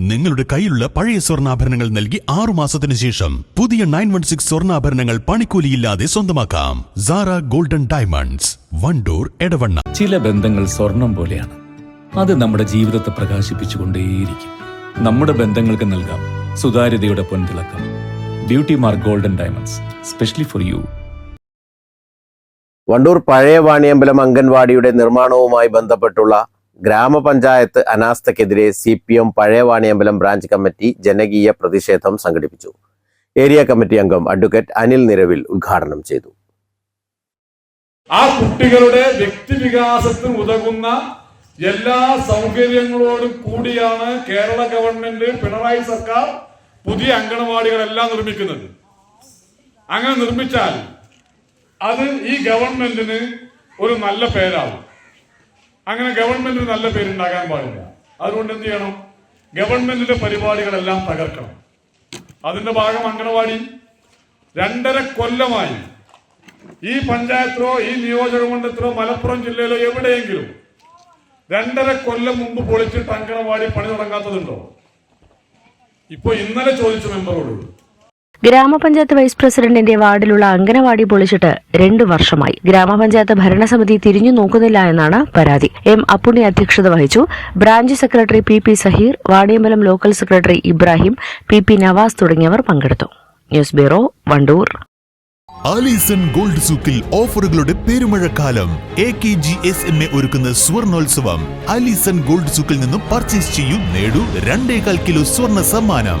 നിങ്ങളുടെ കയ്യിലുള്ള പഴയ സ്വർണാഭരണങ്ങൾ നൽകി ആറു മാസത്തിന് ശേഷം പുതിയ നയൻ വൺ സിക്സ് സ്വർണാഭരണങ്ങൾ പണിക്കൂലിയില്ലാതെ സ്വന്തമാക്കാം. Sara golden diamonds Wandoor Edavanna. ചില ബന്ധങ്ങൾ സ്വർണം പോലെയാണ്. അത് നമ്മുടെ ജീവിതത്തെ പ്രകാശിപ്പിച്ചുകൊണ്ടേയിരിക്കും. നമ്മുടെ ബന്ധങ്ങൾക്ക് നൽകാം സുതാര്യതയുടെ പൊൻതിളക്കം. Beauty mark golden diamonds specially for you Wandoor പഴയ വാണിയമ്പലം അംഗൻവാടിയുടെ നിർമ്മാണവുമായി ബന്ധപ്പെട്ടുള്ള ഗ്രാമപഞ്ചായത്ത് അനാസ്ഥക്കെതിരെ C P M Pazhayavaniyambalam branch committee ജനകീയ പ്രതിഷേധം സംഘടിപ്പിച്ചു. ഏരിയ കമ്മിറ്റി അംഗം അഡ്വക്കേറ്റ് അനിൽ നിരവിൽ ഉദ്ഘാടനം ചെയ്തു. ആ കുട്ടികളുടെ വ്യക്തിവികാസത്തിന് ഉതകുന്ന എല്ലാ സൗകര്യങ്ങളോടും കൂടിയാണ് കേരള ഗവൺമെന്റ് പിണറായി സർക്കാർ പുതിയ അങ്കണവാടികളെല്ലാം നിർമ്മിക്കുന്നത്. അങ്ങനെ നിർമ്മിച്ചാൽ അത് ഈ ഗവൺമെന്റിന് ഒരു നല്ല പേരാവും. അങ്ങനെ ഗവൺമെന്റിന് നല്ല പേരുണ്ടാകാൻ പാടില്ല. അതുകൊണ്ട് എന്ത് ചെയ്യണം? ഗവൺമെന്റിന്റെ പരിപാടികളെല്ലാം തകർക്കണം. അതിന്റെ ഭാഗം അംഗനവാടി. രണ്ടര കൊല്ലമായി ഈ പഞ്ചായത്തിലോ ഈ നിയോജക മണ്ഡലത്തിലോ മലപ്പുറം ജില്ലയിലോ എവിടെയെങ്കിലും രണ്ടര കൊല്ലം മുമ്പ് പൊളിച്ചിട്ട് അങ്കണവാടി പണി തുടങ്ങാത്തതുണ്ടോ? ഇപ്പൊ ഇന്നലെ ചോദിച്ചു മെമ്പറോട് ഗ്രാമപഞ്ചായത്ത് വൈസ് പ്രസിഡന്റിന്റെ വാർഡിലുള്ള അംഗനവാടി പൊളിച്ചിട്ട് രണ്ടു വർഷമായി. ഗ്രാമപഞ്ചായത്ത് ഭരണസമിതി തിരിഞ്ഞു നോക്കുന്നില്ല എന്നാണ് പരാതി. എം അപ്പുണ്ണി അധ്യക്ഷത വഹിച്ചു. Branch secretary P P Saheer Vaniyambalam local secretary Ibrahim P P Navas തുടങ്ങിയവർ പങ്കെടുത്തു. News bureau Wandoor. Alison gold സൂക്കിൽ ഓഫറുകളുടെ പെരുമഴക്കാലം. A K G S M A ഒരുക്കുന്ന സ്വർണോത്സവം. ആലീസൺ ഗോൾഡ് സൂക്കിൽ നിന്നും പർച്ചേസ് ചെയ്യൂ നേടൂ രണ്ടേകാൽ കിലോ സ്വർണ സമ്മാനം.